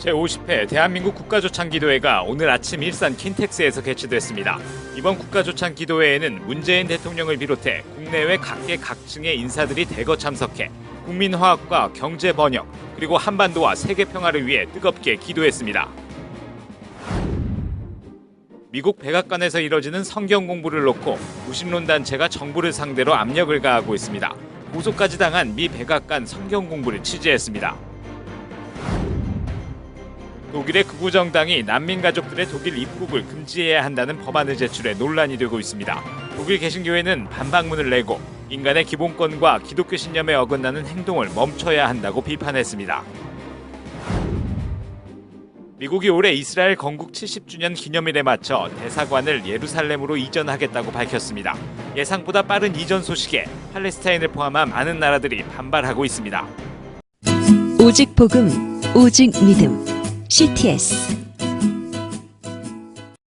제50회 대한민국 국가조창기도회가 오늘 아침 일산 킨텍스에서 개최됐습니다. 이번 국가조창기도회에는 문재인 대통령을 비롯해 국내외 각계 각층의 인사들이 대거 참석해 국민화합과 경제 번영 그리고 한반도와 세계 평화를 위해 뜨겁게 기도했습니다. 미국 백악관에서 이뤄지는 성경 공부를 놓고 무신론 단체가 정부를 상대로 압력을 가하고 있습니다. 고소까지 당한 미 백악관 성경 공부를 취재했습니다. 독일의 극우 정당이 난민 가족들의 독일 입국을 금지해야 한다는 법안을 제출해 논란이 되고 있습니다. 독일 개신교회는 반박문을 내고 인간의 기본권과 기독교 신념에 어긋나는 행동을 멈춰야 한다고 비판했습니다. 미국이 올해 이스라엘 건국 70주년 기념일에 맞춰 대사관을 예루살렘으로 이전하겠다고 밝혔습니다. 예상보다 빠른 이전 소식에 팔레스타인을 포함한 많은 나라들이 반발하고 있습니다. 오직 복음, 오직 믿음. CTS